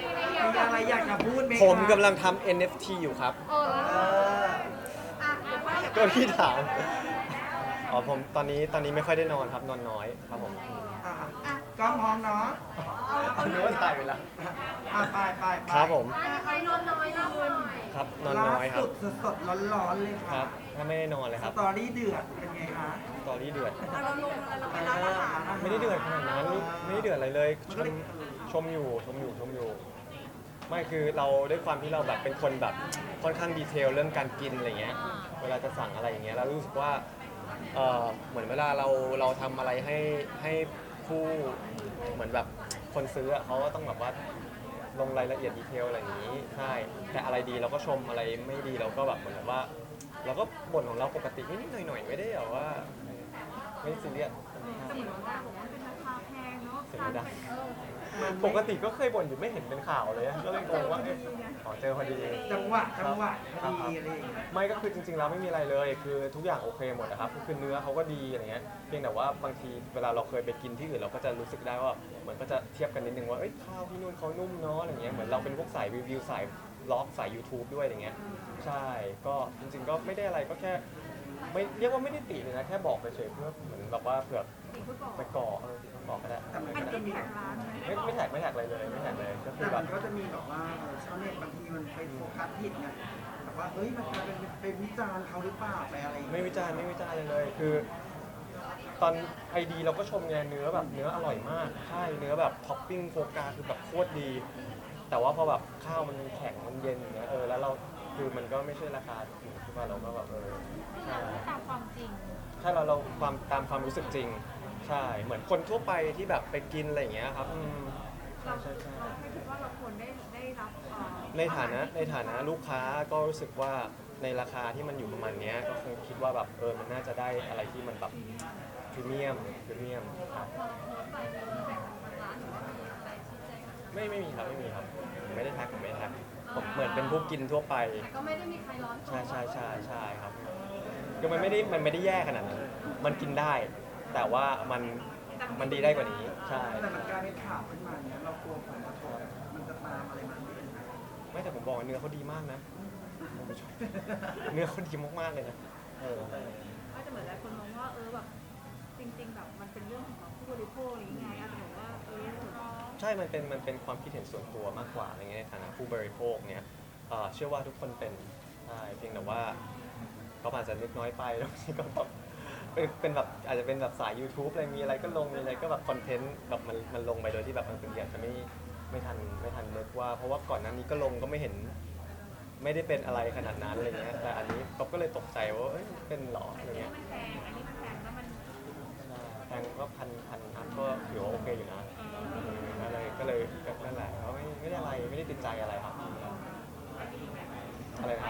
มีอะไรอยากจะพูดไหมคะผมกำลังทำ NFT อยู่ครับเออเออก็พี่ถาม อ๋อผมตอนนี้ตอนนี้ไม่ค่อยได้นอนครับนอนน้อยครับผมอะอะกล้องพร้อมเนาะอันนี้ว่าถ่ายไปแล้วอะไปไปไปครับผมใครนอนน้อยนอนหน่อยครับนอนล่าน้อยครับสุดสดๆร้อนๆเลยคค่ะรับถ้าไม่ได้นอนเลยสครับ ตอรี่เดือดเป็นไงคะตอรี่เดือด เราลงอะไรเราไปร้านอาหารไม่ได้เดือดขนาดนั้น ไม่ได้เดือดอะไรเลยมันชก็มเลย ชมอยู่ชมอยู่ชมอยู่ ไม่คือเราด้วยความที่เราแบบเป็นคนแบบค่อนข้างดีเทลเรื่องการกินอะไรเงี้ย เวลาจะสั่งอะไรอย่างเงี้ยเรารู้สึกว่าเออเหมือนเวลาเราเราทำอะไรให้ให้ผู้เหมือนแบบคนซื้ออะเขาก็ต้องแบบว่าลงรายละเอียดดีเทลอะไรอย่างนี้ใช่แต่อะไรดีเราก็ชมอะไรไม่ดีเราก็แบบเหมือนแบบว่า เราก็บ่นของเราปกตินิดๆหน่อยๆไม่ได้แบบว่า ไม่ซีเรียส แต่เหมือนว่าบอกว่าเป็นราคาแพงเนาะเสียไม่ได้เออมัน ปกติก็เคยบ่นอยู่ไม่เห็นเป็นข่าวเลยอะก็เลยงงว่าเอ๊ะอ๋อเจอพอดี จังหวะจังหวะพอดีอะไรอย่างเงี้ยไม่ก็คือจริงๆแล้วไม่มีอะไรเลย คือทุกอย่างโอเคหมดนะครับคือเนื้อเขาก็ดีอะไรเงี้ยเพียงแต่ว่าบางทีเวลาเราเคยไปกินที่อื่นเราก็จะรู้สึกได้ว่าเหมือนก็จะเทียบกันนิดนึงว่าเอ้ยข้าวที่นู่นเขานุ่มเนาะอะไรเงี้ยเหมือนเราเป็นพวกสายรีวิวสายล็อกสาย YouTube ด้วยอะไรเงี้ยใช่ก็จริงๆก็ไม่ได้อะไรก็แค่ ไม่เรียกว่าไม่ได้ติเลยนะแค่บอกเฉยๆเพื่อเหมือนแบบว่าเผื่อติดฟุตบอลไปก่ ไม่ไม่แท็กไม่แท็กอะไรเลยไม่แท็กเลยก็คืแต่อแบมับ นก็จะมีแบบว่าเออชาวเน็ตบางทีมันไปโฟกัสผิดไงแบบว่าเฮ้ยมันกลายเป็นไปวิจารณ์เขาหรือเปล่าไปอะไรอย่างไม่เงี้ยวิจารณ์ไม่วิจารณ์เลยเลยคือ ตอนไอดีเราก็ชมไงเนื้อแบบเนื้ออร่อยมากใช่เนื้อแบบท็อปปิ้งโฟกาคือแบบโคตรดี แต่ว่าพอแบบข้าวมันแข็งมันเย็นอย่างเงี้ยเออแล้วเราคือมันก็ไม่ใช่ราคาถูกที่ว่าเราก็แบบเออใช่ตามความจริงใช่เราเราความตามความรู้สึกจริง ใช่เหมือนคนทั่วไปที่แบบไปกินอะไรอย่างเงี้ยครับอืม เราใช่ใช่ เราไม่คิดว่าเราควรได้ได้รับเอ่อในฐานะในฐานะลูกค้าก็รู้สึกว่าในราคาที่มันอยู่ประมาณเนี้ยก็คงคิดว่าแบบเออมันน่าจะได้อะไรที่มันแบบพรีเมียมพรีเมียมครับไม่ไม่มีครับไม่มีครับผมไม่ได้แท็กผมไม่ได้แท็กผมเหมือนเป็นผู้กินทั่วไป แต่ก็ไม่ได้มีใครร้อนตัวใช่ใช่ใช่ใช่ครับคือมันไม่ได้มันไม่ได้แย่ขนาดนั้นมันกินได้ แต่ว่ามันมันดีได้กว่านี้ใช่ แต่มันกลายเป็นข่าวขึ้นมาเนี้ย เรากลัวผลกระทบมันจะตามอะไรมาไม่เป็นไรไม่แต่ผมบอกว่าเนื้อเขาดีมากนะผมชอบเนื้อเขาดีมากๆเลยนะเออก็จะเหมือนหลายคนมองว่าเออแบบจริง ๆ แบบมันเป็นเรื่องของผู้บริโภคอะไรอย่างเงี้ยอาจจะบอกว่าเออใช่ มันเป็นมันเป็นความคิดเห็นส่วนตัวมากกว่าอะไรเงี้ยในฐานะผู้บริโภคเนี่ยเอ่อเชื่อว่าทุกคนเป็นใช่เพียงแต่ว่าเขาอาจจะนึกน้อยไปแล้วบางทีก็แบบ เป็นเป็นแบบอาจจะเป็นแบบสาย YouTube อะไรมีอะไรก็ลงมีอะไรก็แบบคอนเทนต์แบบมันมันลงไปโดยที่แบบบางทีอาจจะไม่ไม่ทันไม่ทันนึกว่า เพราะว่าก่อนหน้านี้ก็ลงก็ไม่เห็น ไม่ได้เป็นอะไรขนาดนั้นอะไรเงี้ยแต่อันนี้เขาก็เลยตกใจว่าเอ้ยเป็นเหรออะไรเงี้ยมันแพงอันนี้มันแพงแล้วมันใช่แพงก็พันพันอัพก็ถือว่าโอเคอยู่นะก็เลยก็เลยก็นั่นแหละเขาไม่ไม่ได้อะไรไม่ได้ติดใจอะไรครับอะไรนะ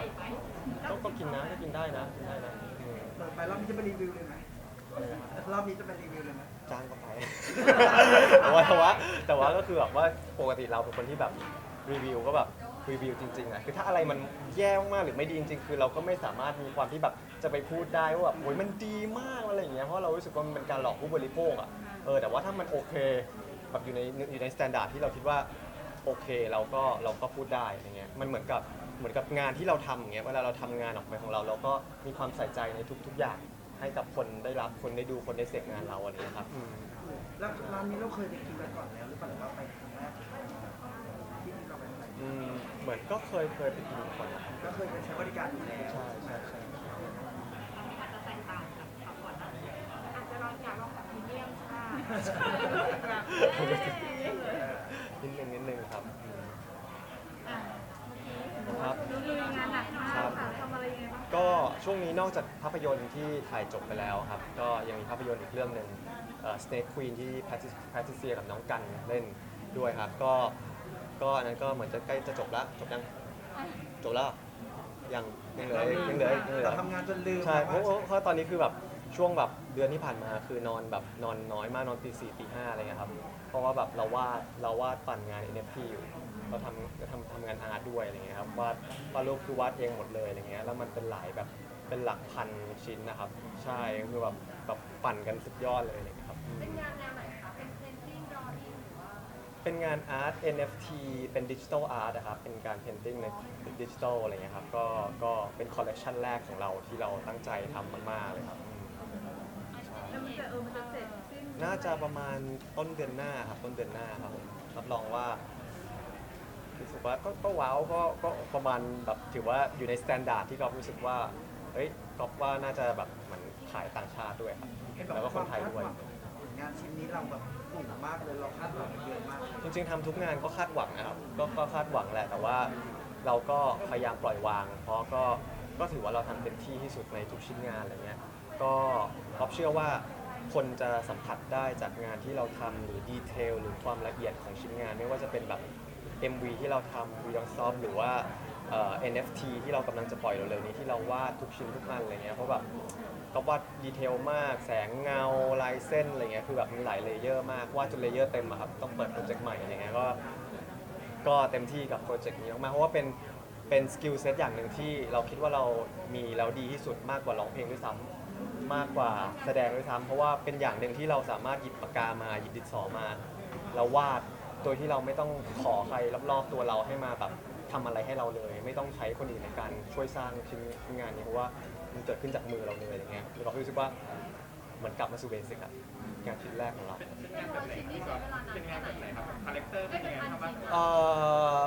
ก็ก็กินนะก็กินได้นะกินได้นะอืมเปิดไปรอบนี้จะไปรีวิวเลยไหม รอบนี้จะไปรีวิวเลยไหมจ้างก็ไป แต่ว่าแต่ว่าแต่ว่าก็คือแบบว่าปกติเราเป็นคนที่แบบรีวิวก็แบบรีวิวจริงๆอะคือถ้าอะไรมันแย่มากๆหรือไม่ดีจริงๆ คือเราก็ไม่สามารถมีความที่แบบจะไปพูดได้ว่าแบบโอ้ยมันดีมากอะไรอย่างเงี้ยเพราะเรารู้สึกว่ามันเป็นการหลอกผู้บริโภคอะเออแต่ว่าถ้ามันโอเคแบบอยู่ในอยู่ในสแตนดาร์ดที่เราคิดว่าโอเคเราก็เราก็พูดได้อะไรเงี้ยมันเหมือนกับเหมือนกับงานที่เราทำอย่างเงี้ยเวลาเราทำงานออกไปของเรา เราก็มีความใส่ใจในทุก ๆ อย่าง ให้กับคนได้รับคนได้ดูคนได้เสพงานเราอะไรเงี้ยครับอืมแล้วร้านนี้เราเคยไปกินมาก่อนแล้วหรือเปล่าหรือว่าไปครั้งแรกที่นี่เราไปไหนอืมเหมือนก็เคยเคยไปกินมาก่อนนะครับ ก็เคยไปใช้บริการอยู่แล้ว ใช่ใช่ใช่อาจจะแตกต่างกับข่าวก่อนหน้านี้อาจจะลองอยากลองแบบพรีเมียมค่ะนิดนึงนิดนึงครับอืมอะครับดูดูงานหนักมากค ช่วงนี้นอกจากภาพยนตร์ที่ถ่ายจบไปแล้วครับ ก็ยังมีภาพยนตร์อีกเรื่องหนึ่งเอ่อ Snake Queen ที่แพทริเซียกับน้องกันเล่นด้วยครับ ก็ก็อันนั้นก็เหมือนจะใกล้จะจบแล้วจบยังจบแล้วยังยังเหลืออีกยังเหลืออีกยังเหลือ เราทำงานจนลืมใช่เพว่าราะเพราะตอนนี้คือแบบช่วงแบบเดือนที่ผ่านมาคือนอนแบบนอนน้อยมากนอนตีสี่ตีห้าอะไรเงี้ยครับ เพราะว่าแบบเราวาดเราวาดปั่นงาน NFT อยู่เราทำทำทำงานอาร์ตด้วยอะไรเงี้ยครับวาดวาดรูปคือวาดเองหมดเลยอะไรเงี้ยแล้วมันเป็นหลายแบบ เป็นหลักพันชิ้นนะครับ ใช่คือแบบแบบปั่นกันสุดยอดเลยอะไรเงี้ยครับอืมเป็นงานแนวไหนคะ เป็นเพนติ้งดอริ่งหรือว่าเป็นงานอาร์ต NFT เป็นดิจิทัลอาร์ตนะครับ เป็นการเพนติ้งในดิจิทัลอะไรเงี้ยครับ ก็ก็เป็นคอลเลกชันแรกของเราที่เราตั้งใจทำมาก ๆ เลยครับอืมแล้วมันจะเออมันจะเสร็จสิ้นน่าจะประมาณต้นเดือนหน้าครับ ต้นเดือนหน้าครับผมรับรองว่ารู้สึกว่าก็ก็ว้าวก็ก็ประมาณแบบถือว่าอยู่ในสแตนดาร์ดที่เรารู้สึกว่า เฮ้ยก็ว่าน่าจะแบบเหมือนขายต่างชาติด้วยครับ เห็นบอกแล้วก็ว่าคนไทยด้วยความคาดหวังผลงานชิ้นนี้เราแบบสูงมากเลยเราคาดหวังเยอะมากเลยจริงๆทำทุกงานก็คาดหวังนะครับก็ก็คาดหวังแหละ แต่ว่าเราก็พยายามปล่อยวาง เพราะก็ก็ถือว่าเราทำเต็มที่ที่สุดในทุกชิ้นงานอะไรเงี้ย ก็ก๊อฟเชื่อว่าคนจะสัมผัสได้จากงานที่เราทำหรือดีเทลหรือความละเอียดของชิ้นงาน ไม่ว่าจะเป็นแบบ MV ที่เราทำวีดองซอฟหรือว่า เอ่อ NFT ที่เรากำลังจะปล่อยเร็วๆนี้ที่เราวาดทุกชิ้นทุกอันอะไรเงี้ยเพราะแบบก็วาดดีเทลมากแสงเงาลายเส้นอะไรเงี้ยคือแบบมีหลายเลเยอร์มากวาดจนเลเยอร์เต็มอะครับต้องเปิดโปรเจกต์ใหม่อะไรเงี้ยก็ก็เต็มที่กับโปรเจกต์นี้มากๆเพราะว่าเป็นเป็นสกิลเซ็ตอย่างหนึ่งที่เราคิดว่าเรามีแล้วดีที่สุดมากกว่าร้องเพลงด้วยซ้ำมากกว่าแสดงด้วยซ้ำเพราะว่าเป็นอย่างหนึ่งที่เราสามารถหยิบปากกามาหยิบดินสอมา แล้ววาดโดยที่เราไม่ต้องขอใครรอบๆตัวเราให้มาแบบ ทำอะไรให้เราเลย ไม่ต้องใช้คนอื่นในการช่วยสร้างชิ้นชิ้นงานนี้เพราะว่ามันเกิดขึ้นจากมือเราเลยอะไรเงี้ยแล้วเรารู้สึกว่าเหมือนกลับมาสู่เบสิกอะงานชิ้นแรกของเรา เป็นงานแบบไหนครับเป็นงานแบบไหนครับคาแรคเตอร์เป็นยังไงครับบ้างเอ่อ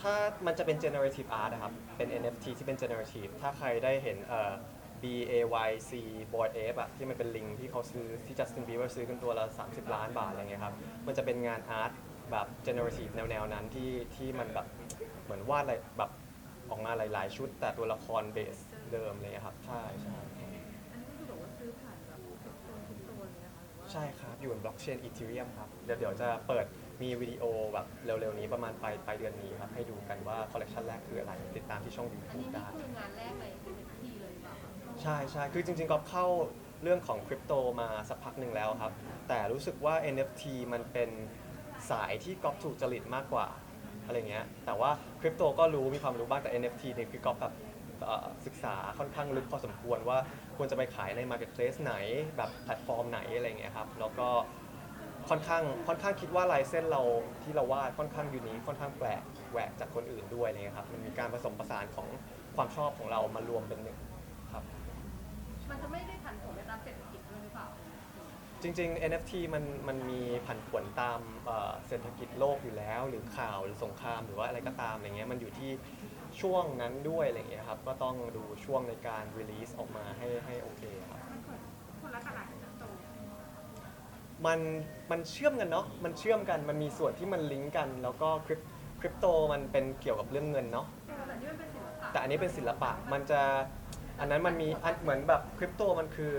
ถ้ามันจะเป็น generative art นะครับ เป็น NFT ที่เป็น generative ถ้าใครได้เห็นเอ่อ B A Y C Board Ape อะที่มันเป็นลิงที่เขาซื้อที่ Justin Bieber ซื้อกันตัวละ 30 ล้านบาทอะไรเงี้ยครับ มันจะเป็นงานอาร์ตแบบ generative แนวๆ นั้นที่ที่มันแบบ เหมือนวาดอะไรแบบออกมาหลาย ๆ ชุด แต่ตัวละครเบสเดิมเลยครับ ใช่ใช่อันนี้ก็คือแบบว่าซื้อผ่านแบบคริปโตคริปโตเลยนะคะหรือว่าใช่ครับ อยู่บนบล็อกเชนอีเทเรียมครับ เดี๋ยวเดี๋ยวจะเปิดมีวิดีโอแบบเร็ว ๆ นี้ประมาณปลายปลายเดือนนี้ครับ ให้ดูกันว่าคอลเลคชันแรกคืออะไร ติดตามที่ช่องอัน YouTube นี้นี่ได้ คืองานแรกเลยเป็นทีเลยหรือเปล่าคะใช่ใช่คือจริงๆก็เข้าเรื่องของคริปโตมาสักพักหนึ่งแล้วครับ แต่รู้สึกว่า NFT มันเป็นสายที่ก๊อฟถูกจริตมากกว่า อะไรเงี้ยแต่ว่าคริปโตก็รู้มีความรู้บ้างแต่ NFT เนี่ยคือก๊อฟแบบเอ่อศึกษาค่อนข้างลึกพอสมควรว่าควรจะไปขายใน Marketplace ไหน แบบแพลตฟอร์มไหนอะไรเงี้ยครับแล้วก็ค่อนข้างค่อนข้างคิดว่าลายเส้นเราที่เราวาดค่อนข้างยูนิคค่อนข้างแปลกแหวกจากคนอื่นด้วยอะไรเงี้ยครับมันมีการผสมผสานของความชอบของเรามารวมเป็นหนึ่งครับ มันจะไม่ได้ผันผวนไปตามเศรษฐกิจด้วยหรือเปล่า จริง ๆ NFT มันมันมีผันผวนตามเอ่อเศรษฐกิจโลกอยู่แล้ว หรือข่าวหรือสงครามหรือว่าอะไรก็ตามอะไรเงี้ยมันอยู่ที่ช่วงนั้นด้วยอะไรเงี้ยครับก็ต้องดูช่วงในการ release ออกมาให้ให้โอเคครับ มันเกิดคนละตลาดคริปโตมันมันเชื่อมกันเนาะ มันเชื่อมกัน มันมีส่วนที่มันลิงก์กัน แล้วก็คริปคริปโตมันเป็นเกี่ยวกับเรื่องเงินเนาะ แต่นี่มันเป็นศิลปะแต่อันนี้เป็นศิลปะ มันจะ อันนั้นมันมีอันเหมือนแบบคริปโตมันคือ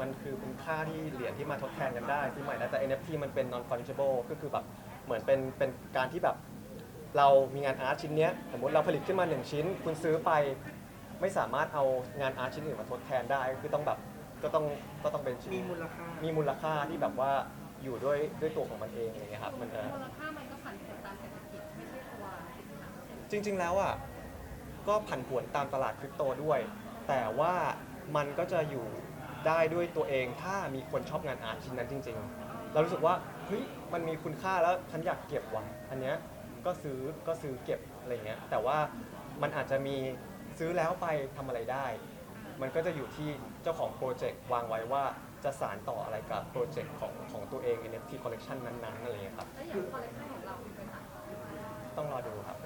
มันคือเป็นค่าที่เหรียญที่มาทดแทนกันได้ซื้อใหม่ได้แต่ NFT มันเป็น non fungible ก็คือแบบเหมือนเป็นเป็นการที่แบบเรามีงานอาร์ตชิ้นเนี้ยสมมติเราผลิตขึ้นมาหนึ่งชิ้น คุณซื้อไปไม่สามารถเอางานอาร์ตชิ้นอื่นมาทดแทนได้คือต้องแบบก็ต้องก็ต้องเป็นชิ้นมีมูลค่า มีมูลค่าที่แบบว่าอยู่ด้วยด้วยตัวของมันเองอะไรเงี้ยครับมันจะ มูลค่ามันก็ผันผวนตามเศรษฐกิจไม่ใช่ตัวสินค้าใช่ไหมจริงๆ แล้วอะก็ผันผวนตามตลาดคริปโตด้วย แต่ว่ามันก็จะอยู่ ได้ด้วยตัวเองถ้ามีคนชอบงานอาร์ตชิ้นนั้นจริง ๆ เรารู้สึกว่าเฮ้ยมันมีคุณค่าแล้วฉันอยากเก็บไว้อันเนี้ยก็ซื้อก็ซื้อเก็บอะไรเงี้ยแต่ว่ามันอาจจะมีซื้อแล้วไปทำอะไรได้ มันก็จะอยู่ที่เจ้าของโปรเจกต์วางไว้ว่าจะสารต่ออะไรกับโปรเจกต์ของของตัวเอง NFT collection นั้นๆอะไรเงี้ยครับ แล้วอย่างคอลเลคชันของเราคือเป็นต่างต่อหรือเปล่าต้องรอดูครับ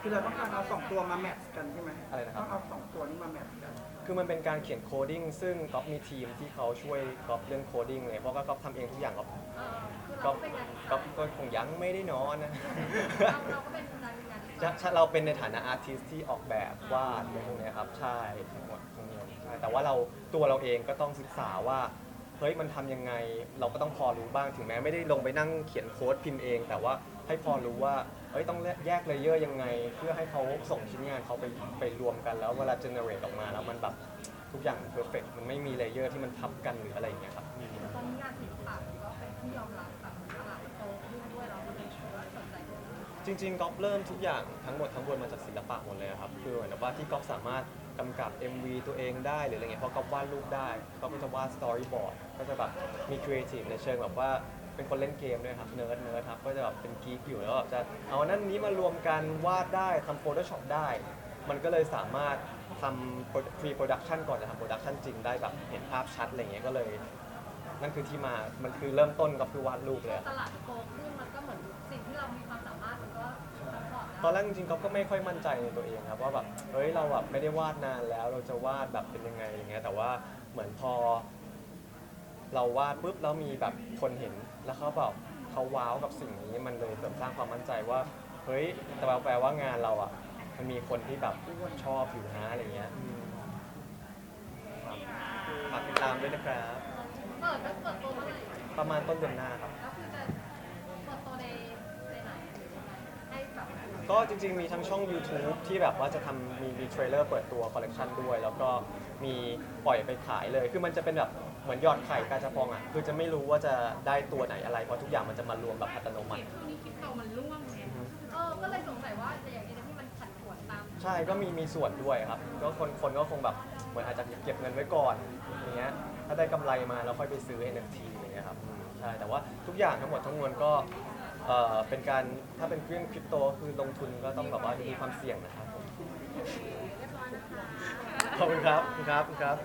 คือเราต้องการเอาสองตัวมาแมทช์กันใช่ไหมอะไรนะครับ ต้องเอาสองตัวนี้มาแมทช์กันคือมันเป็นการเขียนโคดิ้งซึ่งก๊อฟมีทีมที่เขาช่วยก๊อฟเรื่องโคดิ้งเลยเพราะว่าก๊อฟทำเองทุกอย่างก๊อฟเออคือก๊เราอฟก็เป็นงานดีไซก๊อฟน์ก็คงยังไม่ได้นอนนะ เราเราก็เป็นงานงานดีไซจะน์ใช่เราเป็นในฐานะอาร์ติสที่ออกแบบวาดอะไรพวกเนี้ยครับ ใช่ทั้งหมดทั้งมวลใช่แต่ว่าเราตัวเราเองก็ต้องศึกษาว่า เฮ้ยมันทำยังไงเราก็ต้องพอรู้บ้างถึงแม้ไม่ได้ลงไปนั่งเขียนโค้ดพิมพ์เอง แต่ว่าให้พอรู้ว่า เฮ้ยต้องแยกเลเยอร์ยังไง เพื่อให้เขาส่งชิ้นงานเขาไปไปรวมกันแล้วเวลาเจเนเรตออกมาแล้วมันแบบทุกอย่างเพอร์เฟกมันไม่มีเลเยอร์ที่มันทับกันหรืออะไรอย่างเงี้ยครับ ตอนนี้งานศิลปะก็เป็นที่ยอมรับแบบตลาดมันโตขึ้นด้วยเราก็เลยสนใจด้วยจริงๆก๊อฟเริ่มทุกอย่างทั้งหมดทั้งมวลมาจากศิลปะหมดเลยครับคือเหมือนกับว่าที่ก๊อฟสามารถกำกับ MV ตัวเองได้หรืออะไรเงี้ยเพราะก๊อฟวาดรูปได้ก๊อฟก็จะวาดสตอรี่บอร์ดก็จะแบบมีครีเอทีฟในเชิงแบบว่าไป เป็นคนเล่นเกมด้วยครับเนิร์ดเนิร์ดครับก็จะแบบเป็นกีกอยู่แล้วแบบจะเอานั่นนี้มารวมกันวาดได้ทำ Photoshop ได้ มันก็เลยสามารถทำ pre production ก่อนจะทำ production จริงได้แบบเห็นภาพชัดอะไรเงี้ยก็เลย นั่นคือที่มามันคือเริ่มต้นก็คือวาดรูปเลยอะ ตลาดโตขึ้นมันก็เหมือนสิ่งที่เรามีความสามารถมันก็ซัพพอร์ตตอนได้แรกจริงๆก็ไม่ค่อยมั่นใจในตัวเองครับว่าแบบเฮ้ยเราแบบไม่ได้วาดนานแล้วเราจะวาดแบบเป็นยังไงอย่างเงี้ยแต่ว่าเหมือนพอ เราวาดปุ๊บแล้วมีแบบคนเห็นแล้วเขาแบบเขาว้าวกับสิ่งนี้มันเลยเสริมสร้างความมั่นใจว่าเฮ้ยแต่แปลว่างานเราอะ มันมีคนที่แบบชอบอยู่นะอะไรเงี้ยอืมครับฝากติดตามด้วยนะครับ เปิดก็เปิดตัวเมื่อไหร่ประมาณต้นเดือนหน้าครับ ก็จริงๆ มีทั้งช่อง YouTube ที่แบบว่าจะทำมีมีเทรลเลอร์เปิดตัวคอลเลกชันด้วย แล้วก็มีปล่อยไปขายเลย คือมันจะเป็นแบบเหมือนหยอดไข่กาชาปองอะ คือจะไม่รู้ว่าจะได้ตัวไหนอะไร เพราะทุกอย่างมันจะมารวมแบบอัตโนมัติ ช่วงนี้คริปโตมันร่วงไงเออ ก็เลยสงสัยว่าจะอย่างนี้ที่มันขัดขวางตามใช่ ก็มีมีส่วนด้วยครับ ก็คนคนก็คงแบบเหมือนอาจจะเก็บเงินไว้ก่อนอย่างเงี้ย ถ้าได้กำไรมาแล้วค่อยไปซื้อ NFT อย่างเงี้ยครับอืมใช่ แต่ว่าทุกอย่างทั้งหมดทั้งมวลก็ เอ่อเป็นการถ้าเป็นเครื่องคริปโตคือลงทุนก็ต้องแบบว่ามีความเสี่ยงนะครับผมขอบคุณครับขอบคุณครับขอบคุณครับ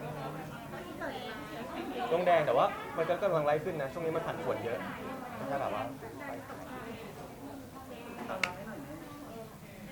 ลงแดงแต่ว่ามันก็กำลังไล่ขึ้นนะช่วงนี้มันผันผวนเยอะถ้าแบบว่า